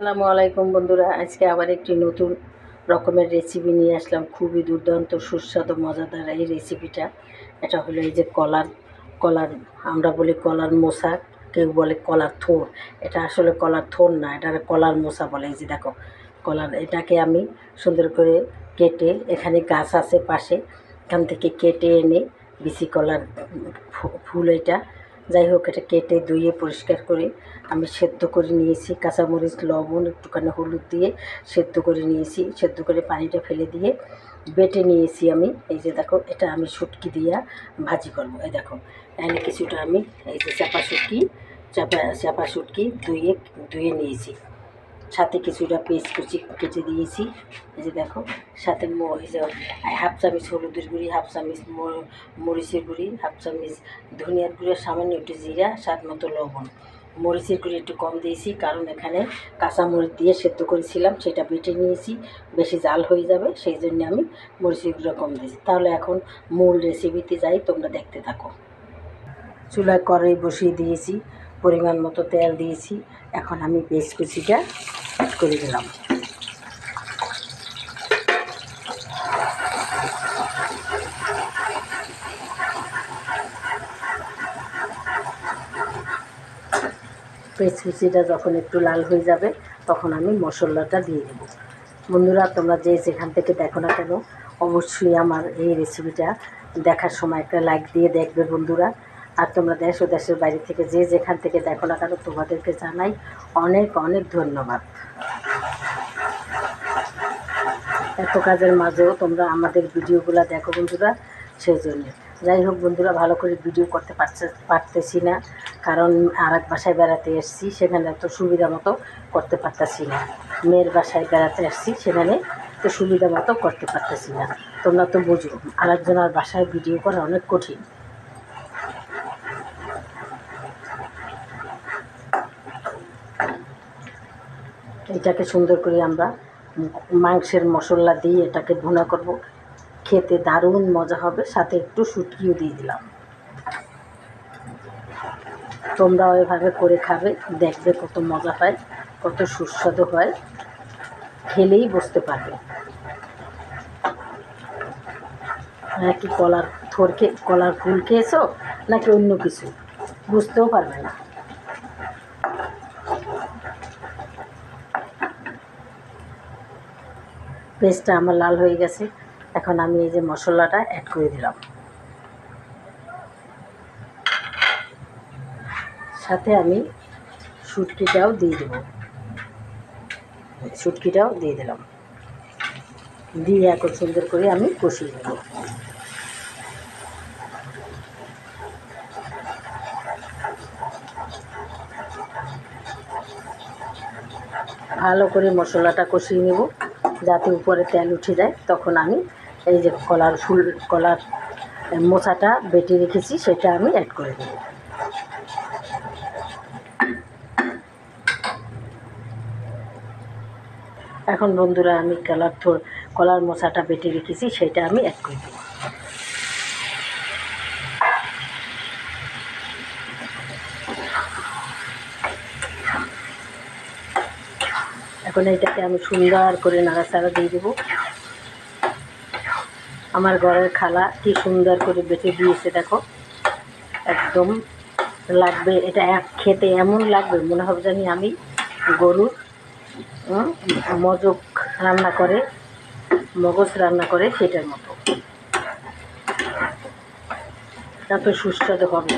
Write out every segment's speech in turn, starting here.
আসসালামু আলাইকুম বন্ধুরা, আজকে আবার একটি নতুন রকমের রেসিপি নিয়ে আসলাম। খুবই দুর্দান্ত, সুস্বাদু, মজাদার এই রেসিপিটা এটা হলো এই যে কলার কলার, আমরা বলি কলার মোসা কেউ বলে কলার থোর। এটা আসলে কলার থোর না এটা কলার মোসা বলে। এই যে দেখো, কলার, এটাকে আমি সুন্দর করে কেটে, এখানে গাছ আছে পাশে, এখান থেকে কেটে এনে বিসি কলার ফুল এটা যাই হোক, এটা কেটে ধুয়ে পরিষ্কার করে আমি সেদ্ধ করে নিয়েছি। কাঁচামরিচ, লবণ, একটুখানি হলুদ দিয়ে সেদ্ধ করে নিয়েছি। সেদ্ধ করে পানিটা ফেলে দিয়ে বেটে নিয়েছি আমি। এই যে দেখো, এটা আমি সুটকি দিয়া ভাজি করব। এই দেখো এনে কিছুটা আমি এই যে চাপা শুটকি, চাপা চাপা শুটকি ধুয়ে ধুয়ে নিয়েছি। সাথে কিছুটা পেস্ট কুচি কেটে দিয়েছি। এই যে দেখো, সাথে হাফ চামচ হলুদের গুঁড়ি, হাফ চামচ মরিচের গুঁড়ি, হাফ চামচ ধনিয়ার গুঁড়ি সামান্য একটু জিরা, স্বাদ মতো লবণ। মরিচের গুঁড়ি একটু কম দিয়েছি, কারণ এখানে কাঁচা মরিচ দিয়ে সেদ্ধ করেছিলাম, সেটা বেটে নিয়েছি, বেশি জাল হয়ে যাবে, সেই জন্য আমি মরিচের গুঁড়ো কম দিয়েছি। তাহলে এখন মূল রেসিপিতে যাই, তোমরা দেখতে থাকো। চুলায় কড়াই বসিয়ে দিয়েছি, পরিমাণ মতো তেল দিয়েছি। এখন আমি পেস্ট কুচিটা করে দিলাম। পেস্ট কুচিটা যখন একটু লাল হয়ে যাবে, তখন আমি মশলাটা দিয়ে দেবো। বন্ধুরা, তোমরা যে যেখান থেকে দেখো না কেন, অবশ্যই আমার এই রেসিপিটা দেখার সময় একটা লাইক দিয়ে দেখবে বন্ধুরা। আর তোমরা দেশ ও দেশের বাইরে থেকে যে যেখান থেকে দেখো না কেন, তোমাদেরকে জানাই অনেক অনেক ধন্যবাদ। এত কাজের মাঝেও তোমরা আমাদের ভিডিওগুলো দেখো বন্ধুরা সেই জন্য যাই হোক বন্ধুরা, ভালো করে ভিডিও করতে পারছে, পারতেছি না, কারণ আর এক বাসায় বেড়াতে এসেছি, সেখানে এত সুবিধা মতো করতে পারতেছি না। মেয়ের বাসায় বেড়াতে এসেছি, সেখানে তো সুবিধা মতো করতে পারতেছি না। তোমরা তো বুঝো আর আরেকজনের বাসায় ভিডিও করা অনেক কঠিন। এটাকে সুন্দর করে আমরা মাংসের মশলা দিয়ে এটাকে ভুনা করব। খেতে দারুণ মজা হবে, সাথে একটু শুটকিও দিয়ে দিলাম। তোমরাও এভাবে করে খাবে, দেখবে কত মজা হয়, কত সুস্বাদু হয়, খেলেই বুঝতে পারবে। নাকি কলার থরকে কলার ফুল খেয়েছো, নাকি অন্য কিছু? বুঝতেও পারবে না। পেস্টটা আমার লাল হয়ে গেছে। এখন আমি এই যে মশলাটা অ্যাড করে দিলাম। সাথে আমি শুটকিটাও দিয়ে দেবো। শুটকিটাও দিয়ে দিলাম। দিয়ে এখন সুন্দর করে আমি কষিয়ে দেবো ভালো করে মশলাটা কষিয়ে নেব। যাতে উপরে তেল উঠে যায়, তখন আমি এই যে কলার ফুল, কলার মোচাটা বেটে রেখেছি, সেটা আমি অ্যাড করে দিই এখন বন্ধুরা, আমি কলার কলার মোচাটা বেটে রেখেছি, সেটা আমি অ্যাড করে দেবো। এখন এটাকে আমি সুন্দর করে নাড়াচাড়া দিয়ে দেবো। আমার ঘরের খালা কি সুন্দর করে বেটে দিয়েছে, দেখো। একদম লাগবে, এটা এক খেতে এমন লাগবে, মনে হবে জানি আমি গরুর মজক রান্না করে, মগজ রান্না করে সেটার মতো। এত সুস্বাদু হবে,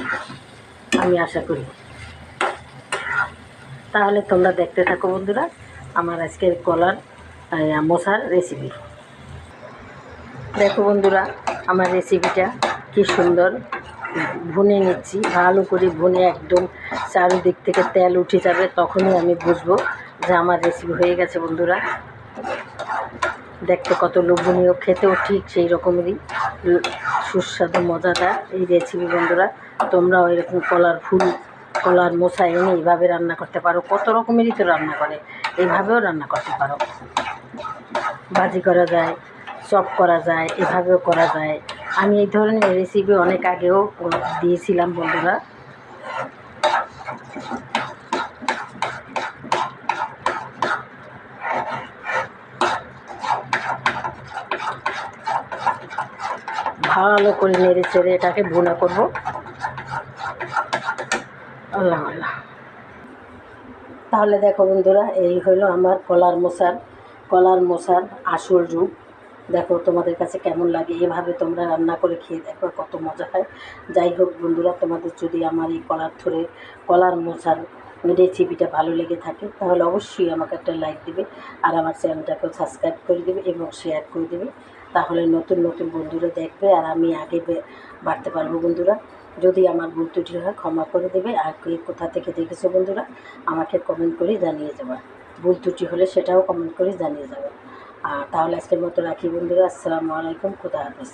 আমি আশা করি। তাহলে তোমরা দেখতে থাকো বন্ধুরা। আমার আজকের কলার মোসার রেসিপি দেখো বন্ধুরা, আমার রেসিপিটা কি সুন্দর। ভুনে নিচ্ছি, ভালো করে ভুনে একদম চারিদিক থেকে তেল উঠে যাবে, তখনই আমি বুঝব যে আমার রেসিপি হয়ে গেছে বন্ধুরা। দেখতে কত লোভনীয়, খেতেও ঠিক সেই রকমেরই সুস্বাদু, মজাদার এই রেসিপি বন্ধুরা। তোমরাও এরকম কলার ফুল কলার মশা এনে এইভাবে রান্না করতে পারো, কত রকমেরই তো রান্না করে, এইভাবেও রান্না করতে পারো। ভাজি করা যায়, চপ করা যায়, এভাবেও করা যায়। আমি এই ধরনের রেসিপি অনেক আগেও দিয়েছিলাম বন্ধুরা। ভালো করে নেড়ে চেড়ে এটাকে ভুনা করব। আল্লাহ আল্লাহ তাহলে দেখো বন্ধুরা, এই হলো আমার কলার মশার কলার মশার আসল রূপ। দেখো তোমাদের কাছে কেমন লাগে, এভাবে তোমরা রান্না করে খেয়ে দেখো, কত মজা হয়। যাই হোক বন্ধুরা, তোমাদের যদি আমার এই কলার থরে কলার মশার রেসিপিটা ভালো লেগে থাকে, তাহলে অবশ্যই আমাকে একটা লাইক দেবে আর আমার চ্যানেলটাকেও সাবস্ক্রাইব করে দেবে এবং শেয়ার করে দেবে। তাহলে নতুন নতুন বন্ধুরা দেখবে আর আমি আগে বাড়তে পারব বন্ধুরা। যদি আমার ভুল ত্রুটি হয়, ক্ষমা করে দেবে। আর কে কোথা থেকে দেখেছ বন্ধুরা, আমাকে কমেন্ট করে জানিয়ে যাবে ভুল ত্রুটি হলে সেটাও কমেন্ট করে জানিয়ে যাবে আর তাহলে আজকের মতো রাখি বন্ধুরা। আসসালামু আলাইকুম। খুদা হাফিজ।